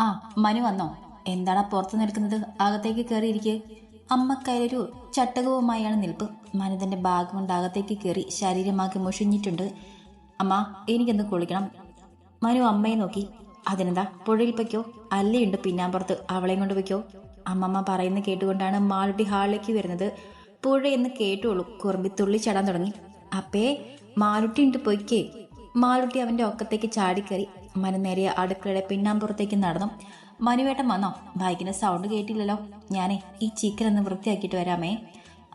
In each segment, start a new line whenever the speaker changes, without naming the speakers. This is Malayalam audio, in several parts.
ആ മനു വന്നോ? എന്താണ് പുറത്ത് നിൽക്കുന്നത്? അകത്തേക്ക് കയറിയിരിക്കെ അമ്മ കയ്യിലൊരു ചട്ടകവുമായാണ് നിൽപ്പ്. മനു തന്റെ ബാഗ് കൊണ്ട് അകത്തേക്ക് കയറി ശരീരമാക്കി മുഷിഞ്ഞിട്ടുണ്ട്. അമ്മ എനിക്കൊന്ന് കുളിക്കണം? മനു അമ്മയെ നോക്കി. അതിനെന്താ? പുഴയിൽ പൊയ്ക്കോ? അല്ലയുണ്ട് പിന്നാമ്പുറത്ത്. അവളെയും കൊണ്ട് വയ്ക്കോ അമ്മമ്മ പറയുന്നത് കേട്ടുകൊണ്ടാണ് മാളുട്ടി ഹാളിലേക്ക് വരുന്നത്. പുഴ എന്ന് കേട്ടുള്ളൂ കുറുമ്പി തുള്ളി ചാടാൻ തുടങ്ങി. അപ്പേ മാളുട്ടി ഉണ്ട് പൊയ്ക്കേ. മാളുട്ടി അവന്റെ ഒക്കത്തേക്ക് ചാടിക്കറി. മനു നേരെ അടുക്കളയുടെ പിന്നാമ്പുറത്തേക്ക് നടന്നു. മനുവേട്ടൻ വന്നോ? ബൈക്കിന് സൗണ്ട് കേട്ടില്ലല്ലോ. ഞാനേ ഈ ചിക്കൻ ഒന്ന് വൃത്തിയാക്കിയിട്ട് വരാമേ.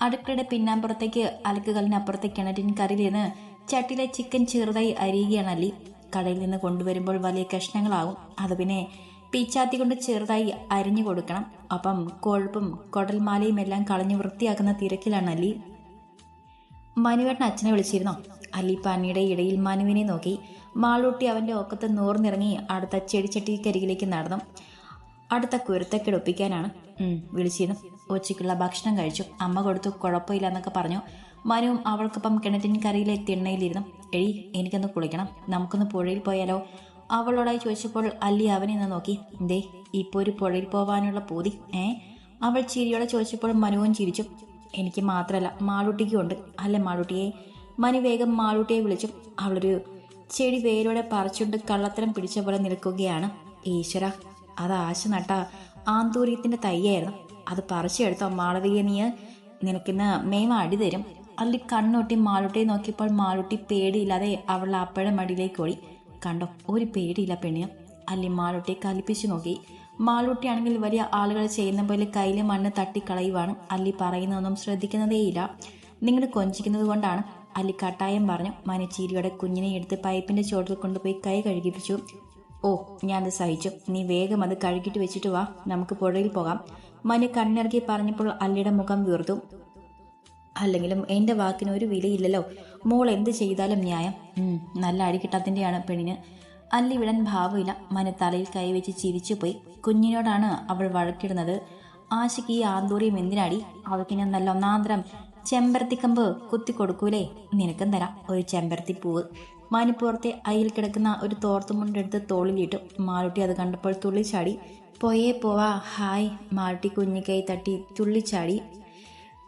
അടുക്കളയുടെ പിന്നാമ്പുറത്തേക്ക് അലക്കുകലിനപ്പുറത്തെ കിണറ്റിൻ കറിയിലിരുന്ന് ചട്ടിയിലെ ചിക്കൻ ചെറുതായി അരിയുകയാണ് അല്ലി. കടയിൽ നിന്ന് കൊണ്ടുവരുമ്പോൾ വലിയ കഷ്ണങ്ങളാകും. അത് പിന്നെ പീച്ചാത്തി കൊണ്ട് ചെറുതായി അരിഞ്ഞു കൊടുക്കണം. അപ്പം കൊഴുപ്പും കൊടൽമാലയും എല്ലാം കളഞ്ഞ് വൃത്തിയാക്കുന്ന തിരക്കിലാണ് അല്ലി. മനുവേട്ടൻ അച്ഛനെ വിളിച്ചിരുന്നോ? അല്ലി പന്നിയുടെ ഇടയിൽ മനുവിനെ നോക്കി. മാളൂട്ടി അവന്റെ ഒക്കത്ത് നൂർന്നിറങ്ങി അടുത്ത ചെടിച്ചട്ടിക്കരികിലേക്ക് നടന്നു. അടുത്ത കുരുത്തക്കെടുപ്പിക്കാനാണ്. വിളിച്ചിരുന്നു. ഉച്ചയ്ക്കുള്ള ഭക്ഷണം കഴിച്ചു. അമ്മ കൊടുത്തു കുഴപ്പമില്ല എന്നൊക്കെ പറഞ്ഞു. മനുവും അവൾക്കൊപ്പം കിണറ്റിൻ കറിയിലെ തിണ്ണയിലിരുന്നു. എഴി എനിക്കൊന്ന് കുളിക്കണം. നമുക്കൊന്ന് പുഴയിൽ പോയാലോ? അവളോടായി ചോദിച്ചപ്പോൾ അല്ലി അവനെ നിന്ന് നോക്കി. ദേ ഇപ്പോൾ ഒരു പുഴയിൽ പോവാനുള്ള പൂതി. ഏ? അവൾ ചിരിയോടെ ചോദിച്ചപ്പോൾ മനുവും ചിരിച്ചു. എനിക്ക് മാത്രമല്ല മാളൂട്ടിക്കും ഉണ്ട്. അല്ല മാളൂട്ടിയെ? മനു വേഗം മാളൂട്ടിയെ വിളിച്ചു അവളൊരു ചെടി വേരോടെ പറിച്ചുകൊണ്ട് കള്ളത്തരം പിടിച്ച പോലെ നിൽക്കുകയാണ് ഈശ്വര. അത് ആശ നട്ട ആന്തൂര്യത്തിന്റെ തയ്യായിരുന്നു അത് പറിച്ചെടുത്തോ മാളവിക നീ നിനക്കിന്ന് മേമ അടി തരും. അല്ലി കണ്ണൊട്ടി മാളുട്ടിയെ നോക്കിയപ്പോൾ മാളുട്ടി പേടിയില്ലാതെ അവളുടെ അപ്പഴം മടിയിലേക്ക് ഓടി. കണ്ടോ ഒരു പേടിയില്ല പെണ്ണിന് അല്ലി മാളുട്ടിയെ കലിപ്പിച്ചു നോക്കി. മാളൂട്ടിയാണെങ്കിൽ വലിയ ആളുകൾ ചെയ്യുന്ന പോലെ കയ്യിലെ മണ്ണ് തട്ടിക്കളയുവാണ് അല്ലി പറയുന്നതൊന്നും ശ്രദ്ധിക്കുന്നതേയില്ല. നിങ്ങൾ കൊഞ്ചിക്കുന്നത് കൊണ്ടാണ് അല്ലി കട്ടായം പറഞ്ഞു മനച്ചീരിയുടെ കുഞ്ഞിനെ എടുത്ത് പൈപ്പിന്റെ ചോട്ടിൽ കൊണ്ടുപോയി കൈ കഴുകിപ്പിച്ചു. ഓ ഞാൻ ഞാനത് സഹിച്ചു. നീ വേഗം അത് കഴുകിട്ട് വെച്ചിട്ട് വാ. നമുക്ക് പുഴയിൽ പോകാം. മനു കണ്ണിറക്കി പറഞ്ഞപ്പോൾ അല്ലിയുടെ മുഖം വീർത്തു. അല്ലെങ്കിലും എന്റെ വാക്കിന് ഒരു വിലയില്ലല്ലോ. മോൾ എന്ത് ചെയ്താലും ന്യായം. നല്ല അടി കിട്ടാത്തിന്റെയാണ് പെണ്ണിന്. അല്ലി വിടാൻ ഭാവമില്ല. മനു തലയിൽ കൈവച്ച് ചിരിച്ചുപോയി കുഞ്ഞിനോടാണ് അവൾ വഴക്കിടുന്നത്. ആശയ്ക്ക് ഈ ആന്തൂറിയും എന്തിനാടി? അവൾക്ക് ഞാൻ നല്ല ഒന്നാന്തരം ചെമ്പരത്തിക്കമ്പ് കുത്തി കൊടുക്കൂലേ നിനക്കും തരാം. ഒരു ചെമ്പരത്തി പൂവ് മാനിപ്പുറത്തെ അയിൽ കിടക്കുന്ന ഒരു തോർത്തുമുണ്ടെടുത്ത് തോളിലിട്ടു. മാളുട്ടി അത് കണ്ടപ്പോൾ തുള്ളിച്ചാടി. പോയേ പോവാ. ഹായ് മാളുട്ടി കുഞ്ഞിക്കൈ തട്ടി തുള്ളിച്ചാടി.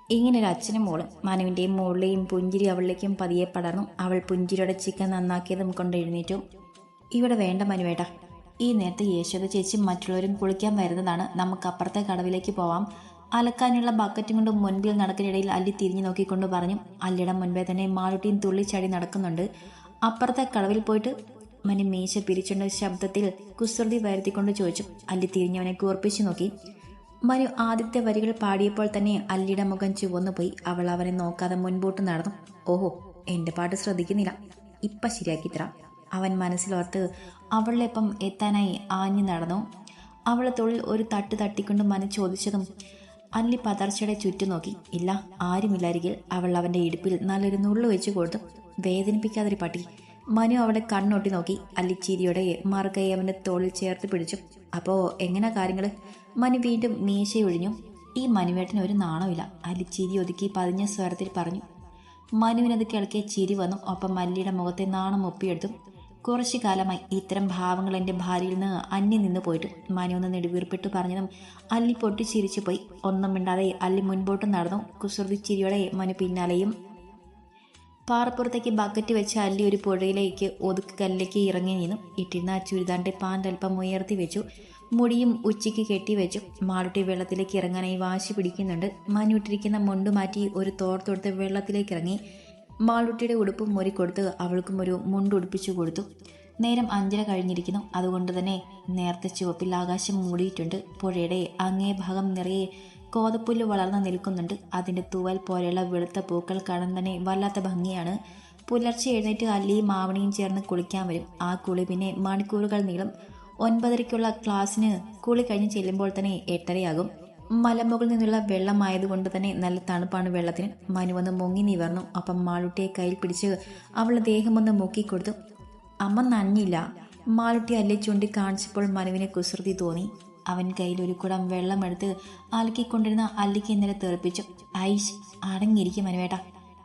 ഇങ്ങനെ ഒരു അച്ഛനും മോളും. മനുവിന്റെയും മോളിലെയും പുഞ്ചിരി അവളിലേക്കും പതിയെ പടർന്നു. അവൾ പുഞ്ചിരിയുടെ ചിക്കൻ നന്നാക്കിയതും കൊണ്ട് എഴുന്നേറ്റു. ഇവിടെ വേണ്ട മനുവേട്ട. ഈ നേരത്തെ യേശോദ ചേച്ചി മറ്റുള്ളവരും കുളിക്കാൻ വരുന്നതാണ്. നമുക്ക് അപ്പുറത്തെ കടവിലേക്ക് പോവാം. അലക്കാനുള്ള ബക്കറ്റും കൊണ്ട് മുൻപിൽ നടക്കുന്നിടയിൽ അല്ലി തിരിഞ്ഞു നോക്കിക്കൊണ്ട് പറഞ്ഞു അല്ലിയുടെ മുൻപേ തന്നെ മാളുട്ടിയും തുള്ളിച്ചാടി നടക്കുന്നുണ്ട്. അപ്പുറത്തെ കടവിൽ പോയിട്ട് മനി മീശ പിരിച്ചുകൊണ്ട് ശബ്ദത്തിൽ കുസൃതി വരുത്തിക്കൊണ്ട് ചോദിച്ചു അല്ലി തിരിഞ്ഞവനെ കൂർപ്പിച്ചു നോക്കി. മനു ആദ്യത്തെ വരികൾ പാടിയപ്പോൾ തന്നെ അല്ലിയുടെ മുഖം ചുവന്നുപോയി അവൾ അവനെ നോക്കാതെ മുൻപോട്ട് നടന്നു. ഓഹോ എന്റെ പാട്ട് ശ്രദ്ധിക്കുന്നില്ല. ഇപ്പൊ ശരിയാക്കി തരാം. അവൻ മനസ്സിലോർത്ത് അവളിലെപ്പം എത്താനായി ആഞ്ഞു നടന്നു. അവളെ തൊഴിൽ ഒരു തട്ട് തട്ടിക്കൊണ്ട് മനു ചോദിച്ചതും അല്ലി പതർച്ചയുടെ ചുറ്റും നോക്കി. ഇല്ല ആരുമില്ലായിരിക്കിൽ അവൾ അവന്റെ ഇടുപ്പിൽ നല്ലൊരു നുള്ളു വെച്ച് കൊടുത്തു. വേദനിപ്പിക്കാതൊരു പട്ടി. മനു അവളെ കണ്ണൊട്ടി നോക്കി. അല്ലി ചിരിയോടെ മറുകൈ അവന്റെ തോളിൽ ചേർത്ത് പിടിച്ചു. അപ്പോൾ എങ്ങനെ കാര്യങ്ങൾ മനു വീണ്ടും മീശയൊഴിഞ്ഞു. ഈ മനുവേട്ടന് ഒരു നാണമില്ല. അല്ലി ചിരി ഒതുക്കി പതിഞ്ഞ സ്വരത്തിൽ പറഞ്ഞു. മനുവിനത് കിളക്കിയ ചിരി വന്നു. ഒപ്പം മല്ലിയുടെ മുഖത്തെ നാണം ഒപ്പിയെടുത്തു. കുറച്ചു കാലമായി ഇത്തരം ഭാവങ്ങൾ എന്റെ ഭാര്യയിൽ നിന്ന് അന്യം നിന്ന് പോയിട്ട് മനു ഒന്ന് നെടുവീർപ്പിട്ട് പറഞ്ഞതും അല്ലി പൊട്ടി ചിരിച്ചു പോയി. ഒന്നും മിണ്ടാതെ അല്ലി മുൻപോട്ട് നടന്നു. കുസൃതി ചിരിയോടെ മനു പിന്നാലെയും പാറപ്പുറത്തേക്ക് ബക്കറ്റ് വെച്ച് അല്ലി ഒരു പുഴയിലേക്ക് ഒതുക്കല്ലിലേക്ക് ഇറങ്ങി നിന്നു. ഇട്ടിരുന്ന ചുരിദാറിന്റെ പാന്റ് അല്പം ഉയർത്തി വെച്ചു. മുടിയും ഉച്ചയ്ക്ക് കെട്ടി വെച്ചു. മാളുട്ടി വെള്ളത്തിലേക്ക് ഇറങ്ങാനായി വാശി പിടിക്കുന്നുണ്ട്. മനുട്ടിരിക്കുന്ന മുണ്ട് മാറ്റി ഒരു തോർത്തൊടുത്ത് വെള്ളത്തിലേക്ക് ഇറങ്ങി. മാളുട്ടിയുടെ ഉടുപ്പും കൊടുത്ത് അവൾക്കും ഒരു മുണ്ടുടുപ്പിച്ചു കൊടുത്തു. നേരം അഞ്ചര കഴിഞ്ഞിരിക്കുന്നു. അതുകൊണ്ട് തന്നെ നേരത്തെ ചുവപ്പിൽ ആകാശം മൂടിയിട്ടുണ്ട്. പുഴയുടെ അങ്ങേ ഭാഗം നിറയെ കോതപ്പുല്ല് വളർന്നു നിൽക്കുന്നുണ്ട്. അതിന്റെ തൂവൽ പോലെയുള്ള വെളുത്ത പൂക്കൾ കാണാൻ തന്നെ വല്ലാത്ത ഭംഗിയാണ്. പുലർച്ചെ എഴുന്നേറ്റ് അല്ലിയും മാവണിയും ചേർന്ന് കുളിക്കാൻ വരും. ആ കുളി പിന്നെ മണിക്കൂറുകൾ നീളും. ഒൻപതരയ്ക്കുള്ള ക്ലാസ്സിന് കുളി കഴിഞ്ഞ് ചെല്ലുമ്പോൾ തന്നെ എട്ടരയാകും. മലമുകളിൽ നിന്നുള്ള വെള്ളമായതുകൊണ്ട് തന്നെ നല്ല തണുപ്പാണ് വെള്ളത്തിന്. മനു വന്ന് മുങ്ങി നിവർന്നു. അപ്പം മാളുട്ടിയെ കയ്യിൽ പിടിച്ച് അവളുടെ ദേഹമൊന്ന് മുക്കിക്കൊടുത്തു. അമ്മ നഞ്ഞില്ല. മാളുട്ടി അല്ലെ ചൂണ്ടി കാണിച്ചപ്പോൾ മനുവിനെ കുസൃതി തോന്നി. അവൻ കയ്യിൽ ഒരു കുടം വെള്ളമെടുത്ത് അലക്കിക്കൊണ്ടിരുന്ന അല്ലിക്ക് ഇന്നലെ തെറിപ്പിച്ചു. ഐശ് അടങ്ങിയിരിക്കും മനുവേട്ട.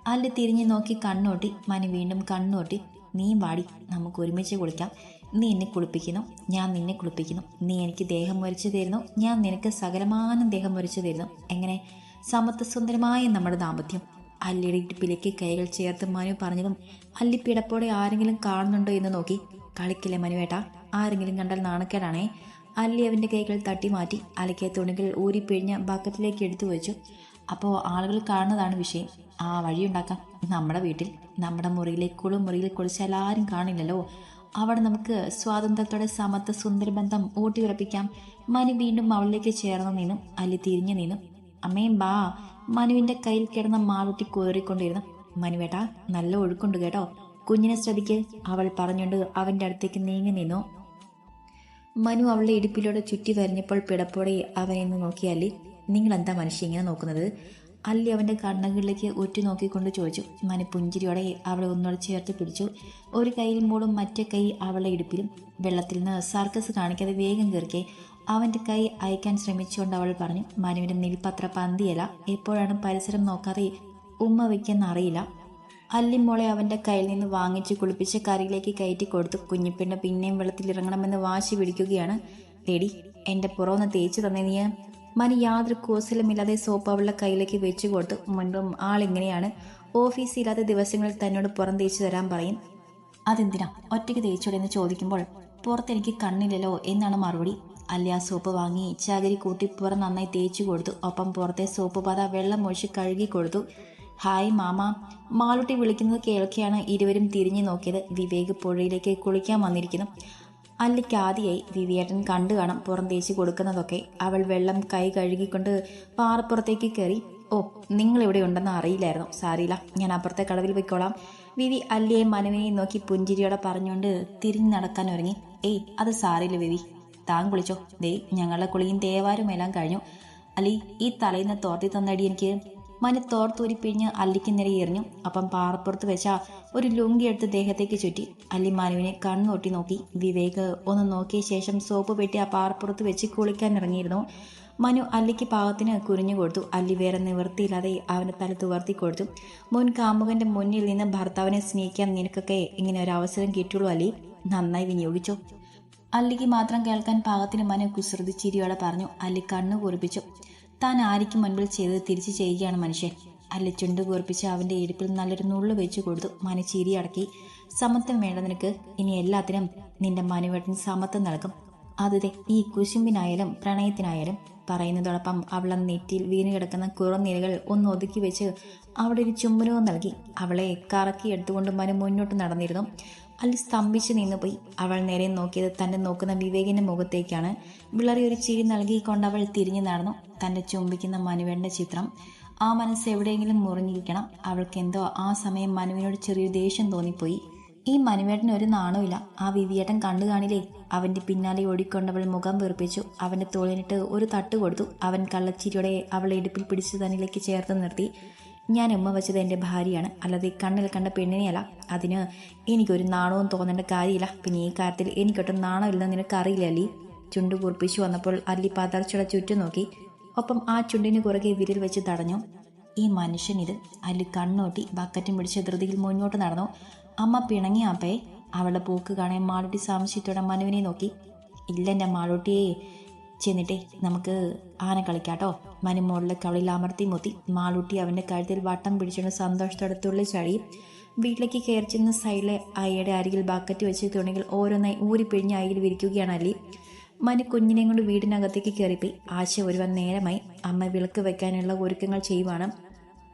അല്ലി തിരിഞ്ഞു നോക്കി കണ്ണോട്ടി. മനു വീണ്ടും കണ്ണോട്ടി. നീയും വാടി നമുക്ക് ഒരുമിച്ച് കുളിക്കാം. നീ എന്നെ കുളിപ്പിക്കുന്നു ഞാൻ നിന്നെ കുളിപ്പിക്കുന്നു. നീ എനിക്ക് ദേഹം വരച്ചു തരുന്നു ഞാൻ നിനക്ക് സകലമാനം ദേഹം വരച്ചു തരുന്നു. എങ്ങനെ? സമത്വസുന്ദരമായ നമ്മുടെ ദാമ്പത്യം. അല്ലിയുടെ ഇടുപ്പിലേക്ക് കൈകൾ ചേർത്ത് മനു പറഞ്ഞതും അല്ലിപ്പിടപ്പോടെ ആരെങ്കിലും കാണുന്നുണ്ടോ എന്ന് നോക്കി. കളിക്കില്ലേ മനുവേട്ട? ആരെങ്കിലും കണ്ടാൽ നാണക്കേടാണേ. അല്ലി അവന്റെ കൈകൾ തട്ടി മാറ്റി അലക്കിയ തുണികൾ ഊരിപ്പിഴിഞ്ഞ ബക്കറ്റിലേക്ക് എടുത്തു വെച്ചു അപ്പോൾ ആളുകൾ കാണുന്നതാണ് വിഷയം. ആ വഴിയുണ്ടാക്കാം നമ്മുടെ വീട്ടിൽ നമ്മുടെ മുറിയിലേക്കുള്ളും മുറിയിൽ കുളിച്ച് എല്ലാവരും കാണില്ലല്ലോ. അവിടെ നമുക്ക് സ്വാതന്ത്ര്യത്തോടെ സമത്വ സുന്ദര ബന്ധം ഊട്ടിയുറപ്പിക്കാം. മനു വീണ്ടും അവളിലേക്ക് ചേർന്ന് നിന്നും. അല്ലി തിരിഞ്ഞു നിന്നും. അമ്മയും ബാ. മനുവിന്റെ കയ്യിൽ കിടന്ന മാളുട്ടി കോറിക്കൊണ്ടിരുന്നു മനുവേട്ടാ നല്ല ഒഴുക്കുണ്ട് കേട്ടോ. കുഞ്ഞിനെ ശ്രദ്ധിക്ക്. അവൾ പറഞ്ഞുകൊണ്ട് അവന്റെ അടുത്തേക്ക് നീങ്ങി നിന്നു. മനു അവളുടെ ഇടുപ്പിലൂടെ ചുറ്റി വരഞ്ഞപ്പോൾ പിടപ്പോടെ അവനെ നിന്ന് അല്ലി എന്താ മനുഷ്യ ഇങ്ങനെ നോക്കുന്നത്? അല്ലി അവന്റെ കണ്ണുകളിലേക്ക് ഒറ്റ നോക്കിക്കൊണ്ട് ചോദിച്ചു. മനു പുഞ്ചിരിയോടെ അവളെ ഒന്നോട് ചേർത്ത് പിടിച്ചു. ഒരു കൈയിൽ മൂടും മറ്റേ കൈ അവളെ ഇടുപ്പിലും. വെള്ളത്തിൽ നിന്ന് സർക്കസ് കാണിക്കാതെ വേഗം കയറിക്കെ അവന്റെ കൈ അയക്കാൻ ശ്രമിച്ചുകൊണ്ട് അവൾ പറഞ്ഞു മനുവിന്റെ നിൽപ്പത്ര പന്തിയല്ല. എപ്പോഴാണ് പരിസരം നോക്കാതെ ഉമ്മ വയ്ക്കെന്ന് അറിയില്ല. അല്ലിമോളെ അവന്റെ കയ്യിൽ നിന്ന് വാങ്ങിച്ച് കുളിപ്പിച്ച് കറിയിലേക്ക് കയറ്റി കൊടുത്ത്. കുഞ്ഞിപ്പെണ്ണ് പിന്നെയും വെള്ളത്തിലിറങ്ങണമെന്ന് വാശി പിടിക്കുകയാണ്. പേടി എന്റെ പുറമൊന്ന് തേച്ച് തന്നെ നീ മനു യാതൊരു കൂസലുമില്ലാതെ സോപ്പ് അവളുടെ കയ്യിലേക്ക് വെച്ചു കൊടുത്തു മുൻപും ആളിങ്ങനെയാണ് ഓഫീസില്ലാത്ത ദിവസങ്ങളിൽ തന്നോട് പുറം തേച്ച് തരാൻ പറയും. അതെന്തിനാ? ഒറ്റയ്ക്ക് തേച്ചോടെ എന്ന് ചോദിക്കുമ്പോൾ പുറത്ത് എനിക്ക് കണ്ണില്ലല്ലോ എന്നാണ് മറുപടി. അല്ലെ ആ സോപ്പ് വാങ്ങി ചകിരി കൂട്ടി പുറം നന്നായി തേച്ചു കൊടുത്തു. ഒപ്പം പുറത്തെ സോപ്പ് പാത വെള്ളം ഒഴിച്ച് കഴുകി കൊടുത്തു. Hi mama. മാളുട്ടി വിളിക്കുന്നത് കേൾക്കെയാണ് ഇരുവരും തിരിഞ്ഞു നോക്കിയത്. വിവേക് പുഴയിലേക്ക് കുളിക്കാൻ വന്നിരിക്കുന്നു. അല്ലിക്ക് ആദ്യമായി വിവേട്ടൻ കണ്ടു കാണാം പുറം തേച്ച് കൊടുക്കുന്നതൊക്കെ. അവൾ വെള്ളം കൈ കഴുകിക്കൊണ്ട് പാറപ്പുറത്തേക്ക് കയറി ഓ നിങ്ങൾ ഇവിടെ ഉണ്ടെന്ന് അറിയില്ലായിരുന്നു. സാരിയില്ല ഞാൻ അപ്പുറത്തെ കടവിൽ പോയിക്കോളാം. വിവി അല്ലിയെ മനുവിനെയും നോക്കി പുഞ്ചിരിയോടെ പറഞ്ഞുകൊണ്ട് തിരിഞ്ഞു നടക്കാൻ ഒരുങ്ങി. ഏയ് അത് സാരിയില്ല വിവി. താൻ കുളിച്ചോ. ദേ ഞങ്ങളുടെ കുളിയും തേവാരും എല്ലാം കഴിഞ്ഞു. അല്ലി ഈ തലയിന്ന് തോർത്തി തന്നടി എനിക്ക് മനു തോർത്തൂരി പിഴിഞ്ഞ് അല്ലിക്ക് നിര എറിഞ്ഞു. അപ്പം പാറപ്പുറത്ത് വെച്ച ഒരു ലുങ്കി എടുത്ത് ദേഹത്തേക്ക് ചുറ്റി. അല്ലി മനുവിനെ കണ്ണൊട്ടി നോക്കി. വിവേക് ഒന്ന് നോക്കിയ ശേഷം സോപ്പ് പെട്ടി ആ പാറപ്പുറത്ത് വെച്ച് കുളിക്കാൻ ഇറങ്ങിയിരുന്നു. മനു അല്ലിക്ക് പാവത്തിന് കുരിഞ്ഞു കൊടുത്തു. അല്ലി വേറെ നിവൃത്തിയില്ലാതെ അവന്റെ തല തുവർത്തി കൊടുത്തു. മുൻ കാമുകന്റെ മുന്നിൽ നിന്ന് ഭർത്താവിനെ സ്നേഹിക്കാൻ നിനക്കൊക്കെ ഇങ്ങനെ ഒരു അവസരം കിട്ടുള്ളൂ അല്ലി. നന്നായി വിനിയോഗിച്ചു. അല്ലിക്ക് മാത്രം കേൾക്കാൻ പാകത്തിന് മനു കുസൃതി ചിരിയോടെ പറഞ്ഞു. അല്ലി കണ്ണു കുറിപ്പിച്ചു. താൻ ആരിക്കും മുൻപിൽ ചെയ്തത് തിരിച്ചു ചെയ്യുകയാണ് മനുഷ്യൻ. അല്ല ചുണ്ട് കുറിപ്പിച്ച് അവന്റെ ഇടുപ്പിൽ നല്ലൊരു നുള്ളു വെച്ചു കൊടുത്തു മനു ചിരി അടക്കി. സമത്വം വേണ്ട നിനക്ക്. ഇനി എല്ലാത്തിനും നിന്റെ മനുവേട്ടൻ സമത്വം നൽകും. അതെ ഈ കുശുമ്പിനായാലും പ്രണയത്തിനായാലും പറയുന്നതോടൊപ്പം അവളെ നെറ്റിയിൽ വീണ് കിടക്കുന്ന കുറനിരകൾ ഒന്ന് ഒതുക്കി വെച്ച് അവിടെ ഒരു ചുമ്മനവും നൽകി. അവളെ കറക്കി എടുത്തുകൊണ്ട് മനു മുന്നോട്ട് നടന്നിരുന്നു. അല്ലി സ്തംഭിച്ച് നിന്നുപോയി. അവൾ നേരെ നോക്കിയത് തന്നെ നോക്കുന്ന വിവേകിന്റെ മുഖത്തേക്കാണ്. വിളറി ഒരു ചിരി നൽകിക്കൊണ്ട് അവൾ തിരിഞ്ഞു നടന്നു. തന്റെ ചുംബിക്കുന്ന മനുവേണ്ട ചിത്രം. ആ മനസ്സ് എവിടെയെങ്കിലും മുറിഞ്ഞിരിക്കണം. അവൾക്ക് എന്തോ ആ സമയം മനുവിനോട് ചെറിയൊരു ദേഷ്യം തോന്നിപ്പോയി. ഈ മനുവേട്ടൻ ഒരു നാണമില്ല. ആ വിവിയേട്ടൻ കണ്ടു കാണില്ലേ? അവന്റെ പിന്നാലെ ഓടിക്കൊണ്ടവൾ മുഖം വെറുപ്പിച്ചു. അവന്റെ തോളിനിട്ട് ഒരു തട്ട് കൊടുത്തു. അവൻ കള്ളച്ചിരിയോടെ അവളെ ഇടുപ്പിൽ പിടിച്ച് തന്നിലേക്ക് ചേർത്ത് നിർത്തി. ഞാൻ ഉമ്മ വെച്ചത് എന്റെ ഭാര്യയാണ്. അല്ലാതെ കണ്ണിൽ കണ്ട പെണ്ണിനെയല്ല. അതിന് എനിക്കൊരു നാണവും തോന്നേണ്ട കാര്യമില്ല. പിന്നെ ഈ കാര്യത്തിൽ എനിക്കൊട്ടും നാണമില്ലെന്ന് നിനക്കറിയില്ല അല്ലി ചുണ്ട് കുറിപ്പിച്ചു വന്നപ്പോൾ അല്ലി പതർച്ചയുടെ ചുറ്റും നോക്കി. ഒപ്പം ആ ചുണ്ടിന് കുറുകെ വിരൽ വെച്ച് തടഞ്ഞു. ഈ മനുഷ്യൻ ഇത് അല്ലി കണ്ണോട്ടി ബക്കറ്റും പിടിച്ച് ധൃതിയിൽ മുന്നോട്ട് നടന്നു. അമ്മ പിണങ്ങി ആപ്പേ. അവളുടെ പോക്ക് കാണാൻ മാളൂട്ടി സംശയത്തോടെ മനുവിനെ നോക്കി. ഇല്ല എന്റെ മാളൂട്ടിയെ. ചെന്നിട്ടേ നമുക്ക് ആന കളിക്കാട്ടോ. മനു മുകളിലെ കവളിൽ അമർത്തി മുത്തി മാളൂട്ടി അവന്റെ കഴുത്തിൽ വട്ടം പിടിച്ചുകൊണ്ട് സന്തോഷത്തോടെ തുള്ളി ചാടി. വീട്ടിലേക്ക് കയറി ചെന്ന സൈഡിലെ അയ്യയുടെ അരികിൽ ബക്കറ്റ് വെച്ച് തുണികൾ ഓരോന്നായി ഊരിപ്പിഴിഞ്ഞ് അയ്യിൽ വിരിക്കുകയാണ് അല്ലി മനു കുഞ്ഞിനെയും കൊണ്ട് വീടിനകത്തേക്ക് കയറിപ്പോയി. ആശ ഒരുവൻ നേരമായി അമ്മ വിളക്ക് വെക്കാനുള്ള ഒരുക്കങ്ങൾ ചെയ്യുവാണ്.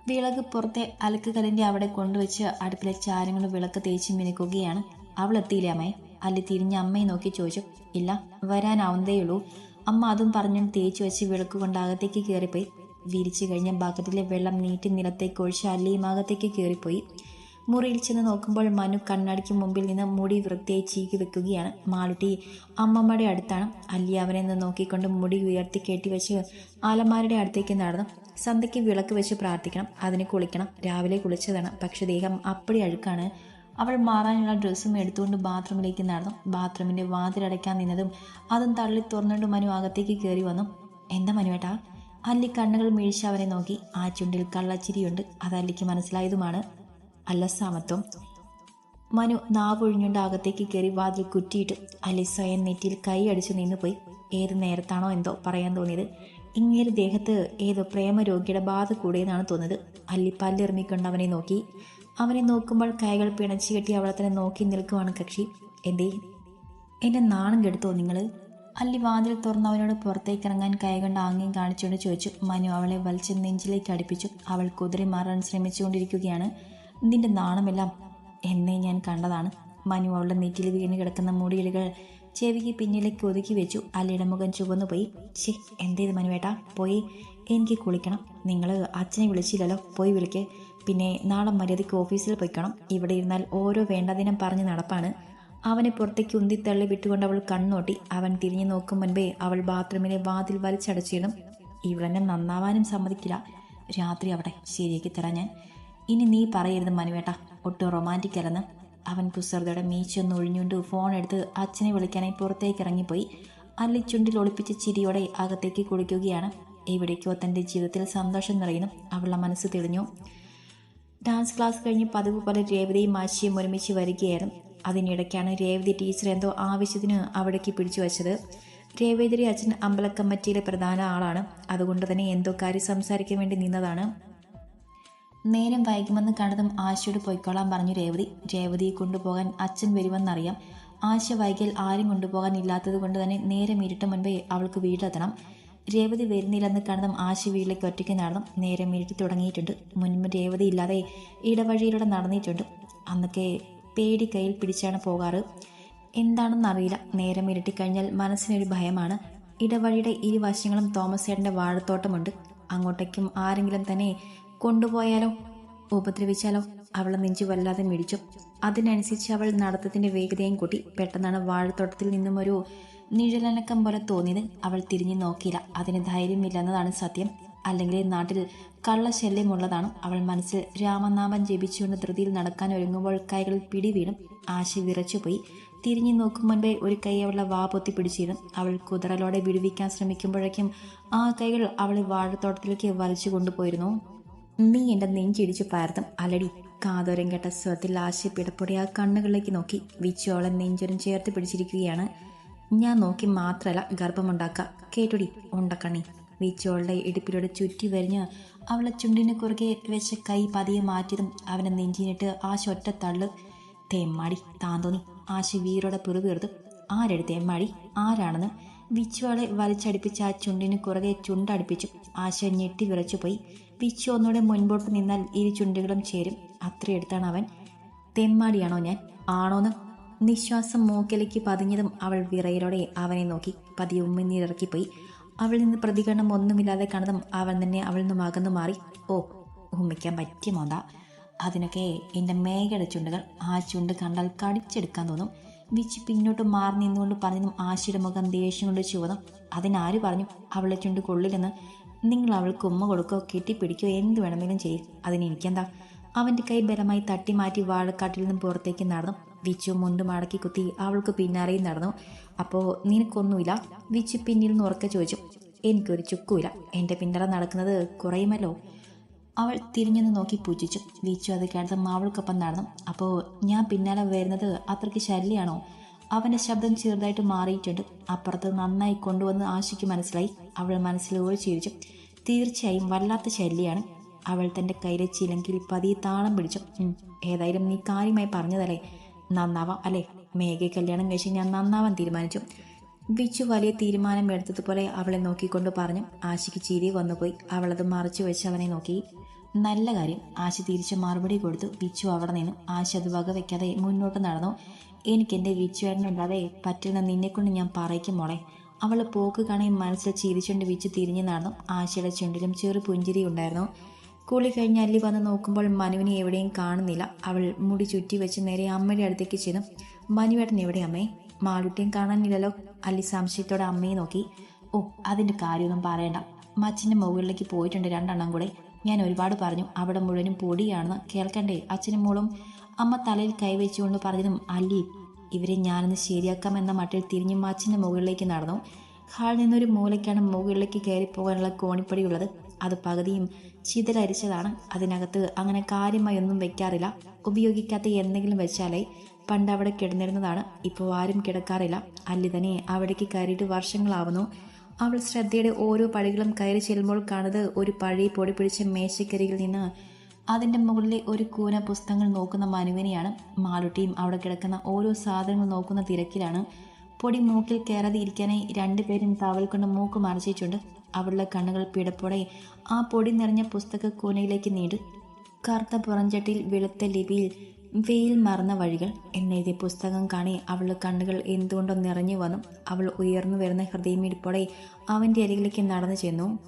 വിളക്ക് പുറത്തെ അലക്കുകലിന്റെ അവിടെ കൊണ്ടുവച്ച് അടുപ്പിലെ ചാരങ്ങൾ വിളക്ക് തേച്ച് മിനുക്കുകയാണ്. അവൾ എത്തിയില്ല അമ്മേ? അല്ലി തിരിഞ്ഞ് അമ്മയെ നോക്കി ചോദിച്ചു. ഇല്ല വരാനാവുന്നതേയുള്ളൂ. അമ്മ അതും പറഞ്ഞു തേച്ചു വെച്ച് വിളക്ക് കൊണ്ട് അകത്തേക്ക് കയറിപ്പോയി വിരിച്ചു കഴിഞ്ഞ ബക്കറ്റിലെ വെള്ളം നീട്ടി നിലത്തേക്ക് ഒഴിച്ച് അല്ലിയും അകത്തേക്ക് കയറിപ്പോയി മുറിയിൽ ചെന്ന് നോക്കുമ്പോൾ മനു കണ്ണാടിക്ക് മുമ്പിൽ നിന്ന് മുടി വൃത്തിയായി ചീകി വെക്കുകയാണ്. മാളുട്ടി അമ്മമ്മയുടെ അടുത്താണ്. അല്ലി അവനെ നിന്ന് നോക്കിക്കൊണ്ട് മുടി ഉയർത്തി കെട്ടിവെച്ച് ആലമാരുടെ അടുത്തേക്ക് നടന്നു. സന്ധ്യയ്ക്ക് വിളക്ക് വെച്ച് പ്രാർത്ഥിക്കണം. അതിന് കുളിക്കണം. രാവിലെ കുളിച്ചതാണ്. പക്ഷെ ദേഹം അപ്പടി അഴുക്കാണ്. അവൾ മാറാനുള്ള ഡ്രസ്സും എടുത്തുകൊണ്ട് ബാത്റൂമിലേക്ക് നടന്നു. ബാത്റൂമിന്റെ വാതിലടയ്ക്കാൻ നിന്നതും അതും തള്ളി തുറന്നുകൊണ്ട് മനു അകത്തേക്ക് കയറി വന്നു. എന്താ മനുവേട്ടാ? അല്ലി കണ്ണുകൾ മിഴിച്ച് അവനെ നോക്കി. ആ ചുണ്ടിൽ കള്ളച്ചിരിയുണ്ട്. അത് അല്ലിക്ക് മനസ്സിലായതുമാണ്. അല്ല സമത്വം. മനു നാവൊഴിഞ്ഞുകൊണ്ട് അകത്തേക്ക് കയറി വാതിൽ കുറ്റിയിട്ട്. അല്ലി സ്വയം നെറ്റിയിൽ കൈ അടിച്ചു നിന്നുപോയി. ഏത് നേരത്താണോ എന്തോ പറയാൻ തോന്നിയത്? ഇങ്ങേര് ദേഹത്ത് ഏതോ പ്രേമരോഗിയുടെ ബാധ കൂടിയെന്നാണ് തോന്നുന്നത്. അല്ലി പല്ലിറങ്ങിക്കൊണ്ട് അവനെ നോക്കി. അവനെ നോക്കുമ്പോൾ കൈകൾ പിണച്ചു കെട്ടി അവളെ തന്നെ നോക്കി നിൽക്കുവാണ് കക്ഷി. എന്തേ? എന്നെ നാണം കെടുത്തോ നിങ്ങൾ അല്ലി വാതിൽ തുറന്ന് അവനോട് പുറത്തേക്ക് ഇറങ്ങാൻ കൈകൊണ്ട് ആംഗ്യം കാണിച്ചുകൊണ്ട് ചോദിച്ചു. മനു അവളെ വലിച്ച് നെഞ്ചിലേക്ക് അടുപ്പിച്ചു. അവൾ കുതിരി മാറാൻ ശ്രമിച്ചുകൊണ്ടിരിക്കുകയാണ്. നിന്റെ നാണമെല്ലാം എന്നെ ഞാൻ കണ്ടതാണ്. മനു അവളുടെ നെറ്റിൽ വീണ് കിടക്കുന്ന മുടിയിലുകൾ ചെവിക്ക് പിന്നിലേക്ക് ഒതുക്കി വെച്ചു. അല്ലിയുടെ മുഖം ചുവന്നു പോയി. ശേ എന്തേത് മനുവേട്ടാ? പോയി. എനിക്ക് കുളിക്കണം. നിങ്ങൾ അച്ഛനെ വിളിച്ചില്ലല്ലോ. പോയി വിളിക്ക്. പിന്നെ നാളെ മര്യാദയ്ക്ക് ഓഫീസിൽ പോയിക്കണം. ഇവിടെ ഇരുന്നാൽ ഓരോ വേണ്ടതിനം പറഞ്ഞ് നടപ്പാണ്. അവനെ പുറത്തേക്ക് ഉന്തിത്തള്ളി വിട്ടുകൊണ്ട് അവൾ കണ്ണോട്ടി അവൻ തിരിഞ്ഞു നോക്കും മുൻപേ അവൾ ബാത്റൂമിലെ വാതിൽ വലിച്ചടച്ചിടും. ഇവളെന്നെ നന്നാവാനും സമ്മതിക്കില്ല. രാത്രി അവിടെ ശരിയാക്കി തരാം ഞാൻ. ഇനി നീ പറയരുത് മനുവേട്ട. ഒട്ടും റൊമാന്റിക് അല്ലെന്ന്. അവൻ കുസൃതയുടെ മീച്ചൊന്ന് ഒഴിഞ്ഞുകൊണ്ട് ഫോൺ എടുത്ത് അച്ഛനെ വിളിക്കാനായി പുറത്തേക്ക് ഇറങ്ങിപ്പോയി. അല്ലി ചുണ്ടിൽ ഒളിപ്പിച്ച ചിരിയോടെ അകത്തേക്ക് കുളിക്കുകയാണ്. എവിടേക്കോ തന്റെ ജീവിതത്തിൽ സന്തോഷം നിറയുന്നു. അവളുടെ മനസ്സ് തെളിഞ്ഞു. ഡാൻസ് ക്ലാസ് കഴിഞ്ഞ് പതിവ് പോലെ രേവതിയും മാഷിയും ഒരുമിച്ച് വരികയായിരുന്നു. അതിനിടയ്ക്കാണ് രേവതി ടീച്ചർ എന്തോ ആവശ്യത്തിന് അവിടേക്ക് പിടിച്ചു വച്ചത്. രേവതിയുടെ അച്ഛൻ അമ്പലക്കമ്മറ്റിയിലെ പ്രധാന ആളാണ്. അതുകൊണ്ട് തന്നെ എന്തോ കാര്യം സംസാരിക്കാൻ വേണ്ടി നിന്നതാണ്. നേരം വൈകുമെന്ന് കണ്ടതും ആശയോട് പൊയ്ക്കോളാൻ പറഞ്ഞു രേവതി. രേവതിയെ കൊണ്ടുപോകാൻ അച്ഛൻ വരുമെന്നറിയാം. ആശ വൈകിയാൽ ആരും കൊണ്ടുപോകാൻ ഇല്ലാത്തത് കൊണ്ട് തന്നെ നേരം ഇരുട്ട് മുൻപേ അവൾക്ക് വീട്ടിലെത്തണം. രേവതി വരുന്നില്ലെന്ന് കണ്ടതും ആശി വീട്ടിലേക്ക് ഒറ്റയ്ക്ക് നടന്നു നേരെ ഇരുട്ടി തുടങ്ങിയിട്ടുണ്ട്. മുൻപ് രേവതി ഇല്ലാതെ ഇടവഴിയിലൂടെ നടന്നിട്ടുണ്ട്. അന്നൊക്കെ പേടി കയ്യിൽ പിടിച്ചാണ് പോകാറ്. എന്താണെന്നറിയില്ല നേരം കഴിഞ്ഞാൽ മനസ്സിനൊരു ഭയമാണ്. ഇടവഴിയുടെ ഇരുവശങ്ങളും തോമസ് ചേട്ടന്റെ വാഴത്തോട്ടമുണ്ട്. അങ്ങോട്ടേക്കും ആരെങ്കിലും തന്നെ കൊണ്ടുപോയാലോ? ഉപദ്രവിച്ചാലോ? അവളെ നെഞ്ചു വല്ലാതെ മിടിച്ചു. അതിനനുസരിച്ച് അവൾ നടത്തത്തിന്റെ വേഗതയും കൂട്ടി. പെട്ടെന്നാണ് വാഴത്തോട്ടത്തിൽ നിന്നും ഒരു നിഴലനക്കം പോലെ തോന്നിയത് അവൾ തിരിഞ്ഞു നോക്കിയില്ല. അതിന് ധൈര്യമില്ലെന്നതാണ് സത്യം. അല്ലെങ്കിൽ നാട്ടിൽ കള്ളശല്യമുള്ളതാണ് അവൾ മനസ്സിൽ. രാമനാമം ജപിച്ചുകൊണ്ട് ധൃതിയിൽ നടക്കാൻ ഒരുങ്ങുമ്പോൾ കൈകൾ പിടി വീണും ആശ വിറച്ചുപോയി. തിരിഞ്ഞു നോക്കും മുൻപേ ഒരു കൈ അവളുടെ വാ പൊത്തി പിടിച്ചിരുന്നു. അവൾ കുതിരലോടെ വിടുവിക്കാൻ ശ്രമിക്കുമ്പോഴേക്കും ആ കൈകൾ അവളെ വാഴത്തോട്ടത്തിലേക്ക് വലിച്ചു കൊണ്ടുപോയിരുന്നു. നീ എന്റെ നെഞ്ചിടിച്ചു പാർത്തും അലടി കാതോരം കേട്ട സ്വത്തിൽ ആശയപ്പിടപ്പൊടി ആ കണ്ണുകളിലേക്ക് നോക്കി. വിച്ചു അവളെ നെഞ്ചൊരം ചേർത്ത് പിടിച്ചിരിക്കുകയാണ്. ഞാൻ നോക്കി മാത്രമല്ല ഗർഭമുണ്ടാക്കുക. കേട്ടുടി ഉണ്ടക്കണി വീച്ചോളുടെ ഇടുപ്പിലൂടെ ചുറ്റി വരിഞ്ഞ് അവളെ ചുണ്ടിന് കുറുകെ വെച്ച കൈ പതിയെ മാറ്റിയതും അവനെ നെഞ്ചിനിട്ട് ആശ ഒറ്റ തള്ളു. തെമ്മാടി താന്തോന്നി തോന്നി. ആശ വീരോടെ പിറുപിറുത്തു. ആരെടുത്ത് തേമ്മാടി? ആരാണെന്ന്? വിച്ചുവളെ വലിച്ചടിപ്പിച്ച് ആ ചുണ്ടിന് കുറുകെ ചുണ്ടടിപ്പിച്ചു. ആശ ഞെട്ടി വിറച്ചുപോയി. വിച്ചു ഒന്നുകൂടെ മുൻപോട്ട് നിന്നാൽ ഇരു ചുണ്ടുകളും ചേരും. അത്രയെടുത്താണ് അവൻ. തെമ്മാടിയാണോ ഞാൻ? ആണോന്ന് നിശ്വാസം മൂക്കിലേക്ക് പതിഞ്ഞതും അവൾ വിറയലോടെ അവനെ നോക്കി. പതി ഉമ്മിനീരിറക്കിപ്പോയി. അവളിൽ നിന്ന് പ്രതികരണം ഒന്നുമില്ലാതെ കണ്ടതും അവൻ തന്നെ അവളിൽ നിന്നും അകന്നു മാറി. ഓ ഉമ്മിക്കാൻ പറ്റിയ മോന്ത. അതിനൊക്കെ എന്റെ മേഘയുടെ ചുണ്ടുകൾ ആ ചുണ്ട് കണ്ടാൽ കടിച്ചെടുക്കാൻ തോന്നും. വിച്ച് പിന്നോട്ട് മാറി നിന്നുകൊണ്ട് പറഞ്ഞതും ആശയുടെ മുഖം ദേഷ്യം കൊണ്ട് ചുവതും അതിനാര് പറഞ്ഞു അവളെ ചുണ്ട് കൊള്ളില്ലെന്ന്? നിങ്ങൾ അവൾക്ക് ഉമ്മ കൊടുക്കോ കെട്ടിപ്പിടിക്കോ എന്ത് വേണമെങ്കിലും ചെയ്യും. അതിനെനിക്കെന്താ? അവന്റെ കൈ ബലമായി തട്ടി മാറ്റി വാഴക്കാട്ടിൽ നിന്നും പുറത്തേക്ക് നടന്നു. വിച്ചു മുണ്ട് മടക്കി കുത്തി അവൾക്ക് പിന്നാലെയും നടന്നു. അപ്പോൾ നിനക്കൊന്നുമില്ല. വിച്ചു പിന്നിൽ നിന്ന് ഉറക്കെ ചോദിച്ചു എനിക്കൊരു ചുക്കുമില്ല. എന്റെ പിന്നാലെ നടക്കുന്നത് കുറയുമല്ലോ? അവൾ തിരിഞ്ഞൊന്ന് നോക്കി പൂജിച്ചു. വിച്ചു അത് കേട്ടത് മാവൾക്കൊപ്പം നടന്നു. അപ്പോൾ ഞാൻ പിന്നാലെ വരുന്നത് അത്രയ്ക്ക് ശല്യമാണോ അവന്റെ ശബ്ദം ചെറുതായിട്ട് മാറിയിട്ടുണ്ട്. അപ്പുറത്ത് നന്നായി കൊണ്ടുവന്ന് ആശയ്ക്ക് മനസ്സിലായി. അവൾ മനസ്സിൽ ചിരിച്ചു തീർച്ചയായും വല്ലാത്ത ശല്യമാണ് അവൾ തന്റെ കയ്യിലെ ചിലങ്കിൽ പതിയെ താളം പിടിച്ചു. "ഉം, ഏതായാലും നീ കാര്യമായി പറഞ്ഞതല്ലേ? നന്നാവാം. അല്ലേ? മേഘയെ കല്യാണം കഴിച്ച് ഞാൻ നന്നാവാൻ തീരുമാനിച്ചു. വിച്ചു വലിയ തീരുമാനം എടുത്തതുപോലെ അവളെ നോക്കിക്കൊണ്ട് പറഞ്ഞു ആശിക്ക് ചിരി വന്നുപോയി. അവളത് മറച്ചു വെച്ച് അവനെ നോക്കി. നല്ല കാര്യം. ആശ തിരിച്ച് മറുപടി കൊടുത്തു. വിച്ചു അവിടെ നിന്നു ആശ അത് വകവെക്കാതെ മുന്നോട്ട് നടന്നു? എനിക്ക് എന്റെ വിച്ചുവേട്ടനുണ്ടാതെ പറ്റുന്ന നിന്നെക്കൊണ്ട് ഞാൻ പറയിക്കും മോളെ. അവൾ പോക്ക് കാണി മനസ്സിൽ ചിരിച്ചുകൊണ്ട് വിച്ചു തിരിഞ്ഞു നടന്നു. ആശയുടെ ചുണ്ടിലും ചെറു പുഞ്ചിരി ഉണ്ടായിരുന്നു. കുളി കഴിഞ്ഞ് അല്ലി വന്ന് നോക്കുമ്പോൾ മനുവിനെ എവിടെയും കാണുന്നില്ല. അവൾ മുടി ചുറ്റി വെച്ച് നേരെ അമ്മയുടെ അടുത്തേക്ക് ചെന്നു. മനുവേട്ടൻ എവിടെ അമ്മേ? മാളുട്ടിയും കാണാനില്ലല്ലോ? അല്ലി സംശയത്തോടെ അമ്മയെ നോക്കി. ഓ അതിന്റെ കാര്യമൊന്നും പറയണ്ട. മച്ചിന്റെ മുകളിലേക്ക് പോയിട്ടുണ്ട് രണ്ടെണ്ണം കൂടെ. ഞാൻ ഒരുപാട് പറഞ്ഞു. അവിടെ മുഴുവനും പൊടിയാണെന്ന് കേൾക്കണ്ടേ? അച്ഛനും മോളും അമ്മ തലയിൽ കൈവച്ചുകൊണ്ട് പറഞ്ഞതും അല്ലി ഇവരെ ഞാനൊന്ന് ശരിയാക്കാമെന്ന മട്ടിൽ തിരിഞ്ഞ് മച്ചിന്റെ മുകളിലേക്ക് നടന്നു. ഹാളിൽ നിന്നൊരു മൂലയ്ക്കാണ് മുകളിലേക്ക് കയറി പോകാനുള്ള കോണിപ്പടിയുള്ളത് അത് പകുതിയും ചിതലരിച്ചതാണ് അതിനകത്ത് അങ്ങനെ കാര്യമായി ഒന്നും വെക്കാറില്ല. ഉപയോഗിക്കാത്ത എന്തെങ്കിലും വെച്ചാലേ പണ്ട് അവിടെ കിടന്നിരുന്നതാണ്. ഇപ്പോൾ ആരും കിടക്കാറില്ല. അല്ലി തന്നെ അവിടേക്ക് കയറിയിട്ട് വർഷങ്ങളാവുന്നു. അവൾ ശ്രദ്ധയുടെ ഓരോ പടികളും കയറി ചെല്ലുമ്പോൾ കാണുന്നത് ഒരു പഴയ പൊടി പിടിച്ച മേശക്കരികിൽ നിന്ന് അതിന്റെ മുകളിലെ ഒരു കൂന പുസ്തകങ്ങൾ നോക്കുന്ന മനുവിനെയാണ്. മാലുട്ടിയും അവിടെ കിടക്കുന്ന ഓരോ സാധനങ്ങൾ നോക്കുന്ന തിരക്കിലാണ്. പൊടി മൂക്കിൽ കയറാതെ ഇരിക്കാനായി രണ്ടുപേരും താവൽ കൊണ്ട് മൂക്ക് മറച്ചിട്ടുണ്ട്. അവളുടെ കണ്ണുകൾ പിടപ്പോടെ ആ പൊടി നിറഞ്ഞ പുസ്തക കൂനയിലേക്ക് നീണ്ടു. കറുത്ത പുറഞ്ചട്ടിയിൽ വെളുത്ത ലിപിയിൽ വെയിൽ മറന്ന വഴികൾ. എന്നെഴുതിയ പുസ്തകം കാണി അവളുടെ കണ്ണുകൾ എന്തുകൊണ്ടോ നിറഞ്ഞു വന്നു. അവൾ ഉയർന്നു വരുന്ന ഹൃദയമിടിപ്പോടെ അവന്റെ അരികിലേക്ക് നടന്നു ചെന്നു.